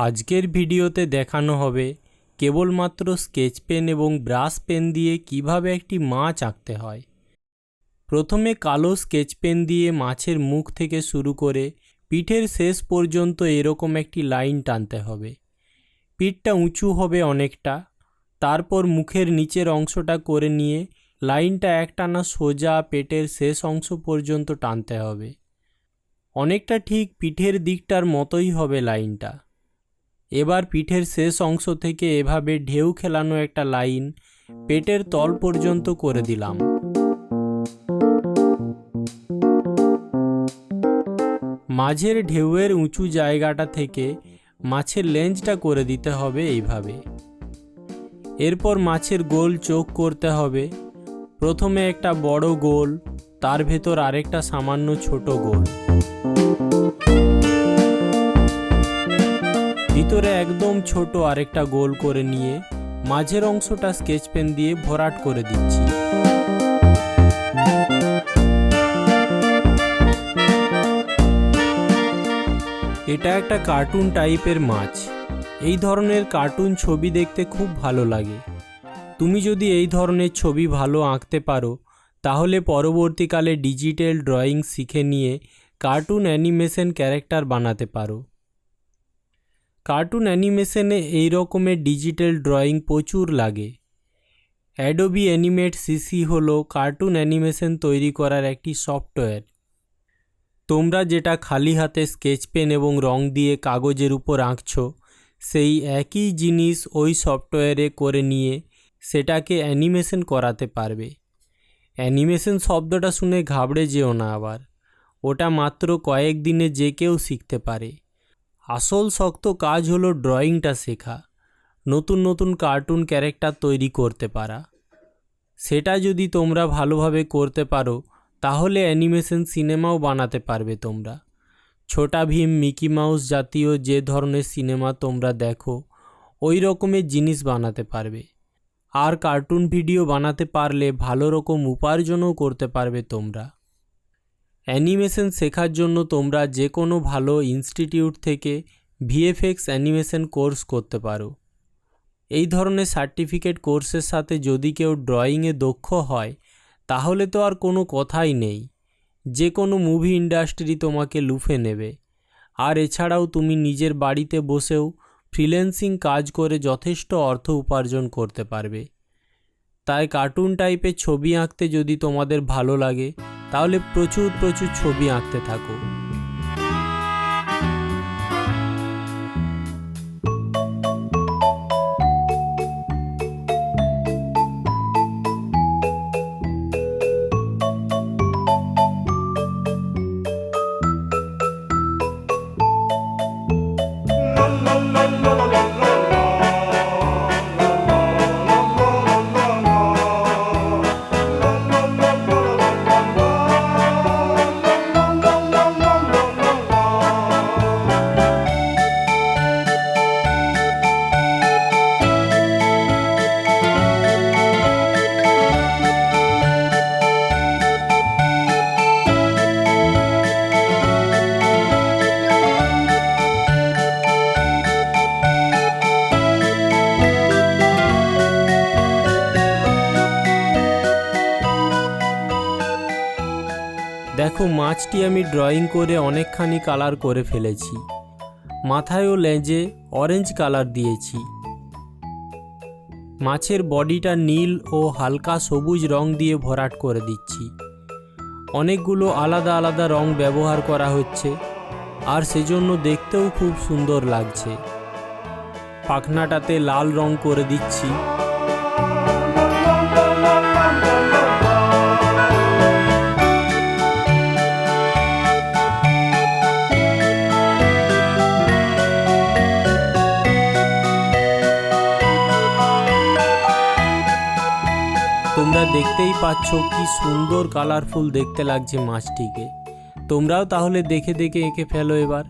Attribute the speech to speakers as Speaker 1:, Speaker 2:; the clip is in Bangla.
Speaker 1: আজকের ভিডিওতে দেখানো হবে কেবলমাত্র স্কেচ পেন এবং ব্রাশ পেন দিয়ে কীভাবে একটি মাছ আঁকতে হয়। প্রথমে কালো স্কেচ পেন দিয়ে মাছের মুখ থেকে শুরু করে পিঠের শেষ পর্যন্ত এরকম একটি লাইন টানতে হবে। পিঠটা উঁচু হবে অনেকটা, তারপর মুখের নিচের অংশটা করে নিয়ে লাইনটা একটানা সোজা পেটের শেষ অংশ পর্যন্ত টানতে হবে। অনেকটা ঠিক পিঠের দিকটার মতোই হবে লাইনটা। এবার পিঠের শেষ অংশ থেকে এভাবে ঢেউ খেলানো একটা লাইন পেটের তল পর্যন্ত করে দিলাম। মাঝের ঢেউয়ের উঁচু জায়গাটা থেকে মাছের লেঞ্জটা করে দিতে হবে এইভাবে। এরপর মাছের গোল চোখ করতে হবে। প্রথমে একটা বড় গোল, তার ভেতর আরেকটা সামান্য ছোট গোল। ভিতরে একদম ছোট আরেকটা গোল করে নিয়ে মাঝের অংশটা স্কেচ পেন দিয়ে ভরাট করে দিচ্ছি। এটা একটা কার্টুন টাইপের মাছ। এই ধরনের কার্টুন ছবি দেখতে খুব ভালো লাগে। তুমি যদি এই ধরনের ছবি ভালো আঁকতে পারো, তাহলে পরবর্তীকালে ডিজিটাল ড্রয়িং শিখে নিয়ে কার্টুন অ্যানিমেশন ক্যারেক্টার বানাতে পারো। কার্টুন অ্যানিমেশনে এই রকমের ডিজিটাল ড্রয়িং প্রচুর লাগে। অ্যাডোবি অ্যানিমেট সিসি হলো কার্টুন অ্যানিমেশন তৈরি করার একটি সফটওয়্যার। তোমরা যেটা খালি হাতে স্কেচ পেন এবং রং দিয়ে কাগজের উপর আঁকছো, সেই একই জিনিস ওই সফটওয়্যারে করে নিয়ে সেটাকে অ্যানিমেশন করাতে পারবে। অ্যানিমেশন শব্দটা শুনে ঘাবড়ে যেও না আবার। ওটা মাত্র কয়েক দিনে যে কেউ শিখতে পারে। আসল শক্ত কাজ হলো ড্রয়িংটা শেখা, নতুন নতুন কার্টুন ক্যারেক্টার তৈরি করতে পারা। সেটা যদি তোমরা ভালোভাবে করতে পারো, তাহলে অ্যানিমেশন সিনেমাও বানাতে পারবে তোমরা। ছোটা ভীম, মিকি মাউস জাতীয় যে ধরনের সিনেমা তোমরা দেখো, ওই রকমের জিনিস বানাতে পারবে। আর কার্টুন ভিডিও বানাতে পারলে ভালো রকম উপার্জনও করতে পারবে তোমরা। অ্যানিমেশন শেখার জন্য তোমরা যে কোনো ভালো ইনস্টিটিউট থেকে ভিএফএক্স অ্যানিমেশন কোর্স করতে পারো। এই ধরনের সার্টিফিকেট কোর্সের সাথে যদি কেউ ড্রয়িংয়ে দক্ষ হয়, তাহলে তো আর কোনো কথাই নেই। যে কোনো মুভি ইন্ডাস্ট্রি তোমাকে লুফে নেবে। আর এছাড়াও তুমি নিজের বাড়িতে বসেও ফ্রিল্যান্সিং কাজ করে যথেষ্ট অর্থ উপার্জন করতে পারবে। তাই কার্টুন টাইপের ছবি আঁকতে যদি তোমাদের ভালো লাগে তাহলে প্রচুর প্রচুর ছবি আঁকতে থাকো। দেখো, মাছটি আমি ড্রয়িং করে অনেকখানি কালার করে ফেলেছি। মাথায় ও লেজে অরেঞ্জ কালার দিয়েছি। মাছের বডিটা নীল ও হালকা সবুজ রং দিয়ে ভরাট করে দিচ্ছি। অনেকগুলো আলাদা আলাদা রং ব্যবহার করা হচ্ছে, আর সেজন্য দেখতেও খুব সুন্দর লাগছে। পাখনাটাতে লাল রং করে দিচ্ছি। তোমরা দেখতেই পাচ্ছ কি সুন্দর কালারফুল দেখতে লাগছে মাছটিকে। তোমরাও তাহলে দেখে দেখে এঁকে ফেলো এবার।